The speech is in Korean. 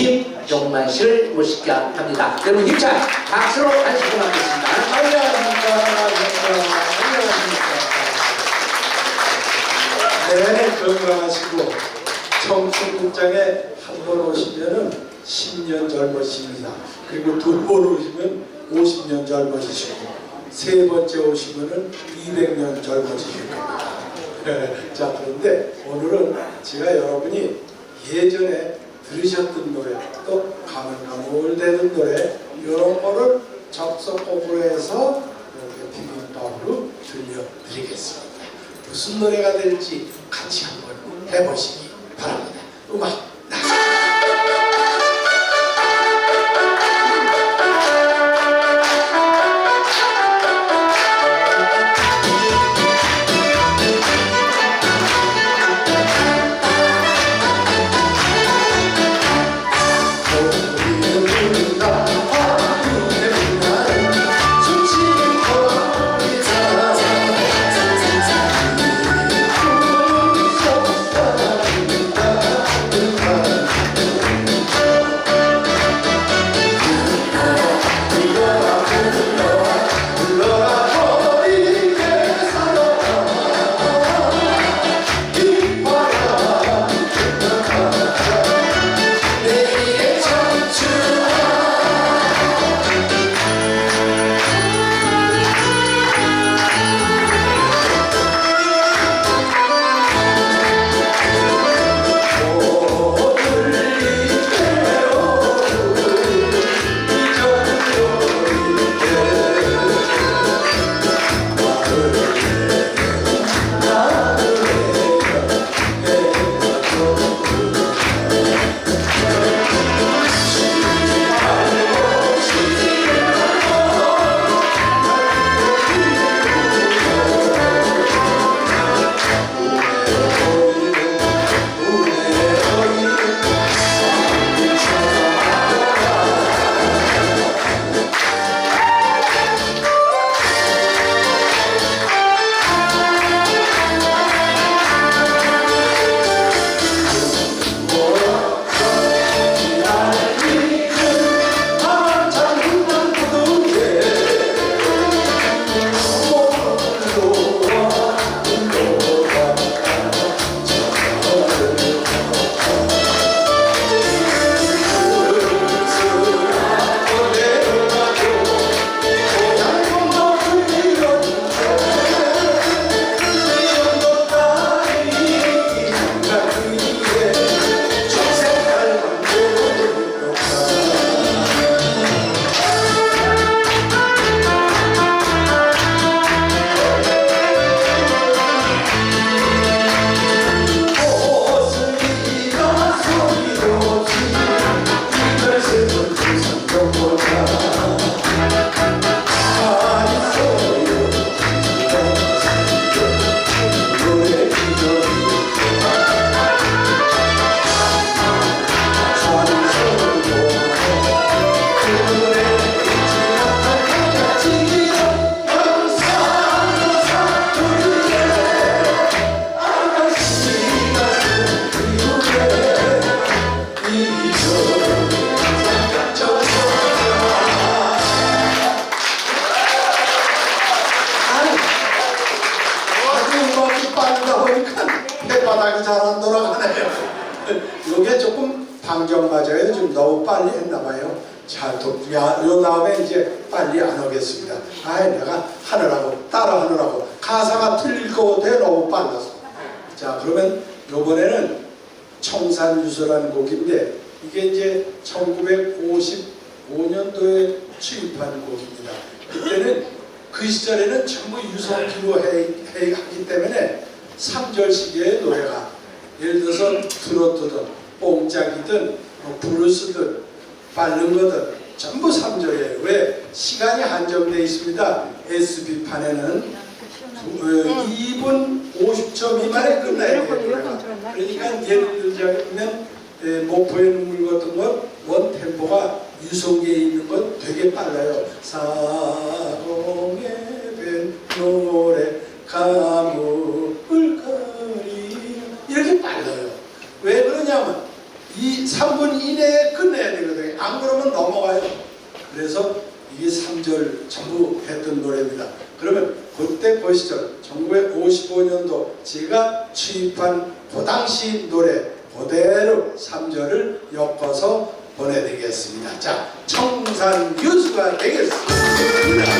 김용만 씨를 모시게 합니다. 여러분 힘찬 박수로. 안녕하십니까. 안녕하십니까. 네, 건강하시고 청춘극장에 한 번 오시면은 10년 젊으십니다. 그리고 두 번 오시면 50년 젊어지시고 세 번째 오시면은 200년 젊어지실 겁니다. 네, 자 그런데 오늘은 제가 여러분이 예전에 들으셨던 노래 또 가물가물대는 노래 이런 거를 접속곡으로 해서 이렇게 비빔밥으로 들려드리겠습니다. 무슨 노래가 될지 같이 한번 해보시기 바랍니다. 음악 잘안 돌아가네요. 이게 조금 방정 맞아요. 좀 너무 빨리 했나 봐요. 자, 또, 야, 요 다음에 이제 빨리 안 하겠습니다. 아, 내가 하느라고, 따라 하느라고. 가사가 틀릴 것 같아요. 너무 빨라서. 자, 그러면 요번에는 청산유서라는 곡인데, 이게 이제 1955년도에 취입한 곡입니다. 그때는 그 시절에는 전부 유성기로 해, 해, 하기 때문에 3절 시기의 노래가 예를 들어서 트로트든 뽕짝이든 뭐 블루스든 빠른 거든 전부 3절이에요. 왜? 시간이 한정되어 있습니다. SB판에는 어, 2분 50초 미만에 끝나야 돼요. 노래가. 그러니까 예를 들자면 에, 목포의 눈물 같은 건 원템포가 유성기에 있는 건 되게 빨라요. 사공의 된 노래 가물거리 이렇게 빨라요. 왜 그러냐면 이 3분 이내에 끝내야 되거든요. 안 그러면 넘어가요. 그래서 이게 3절 전부 했던 노래입니다. 그러면 그때 그 시절 1955년도 제가 취입한 그 당시 노래 그대로 3절을 엮어서 보내드리겠습니다. 자, 청산 유수가 되겠습니다.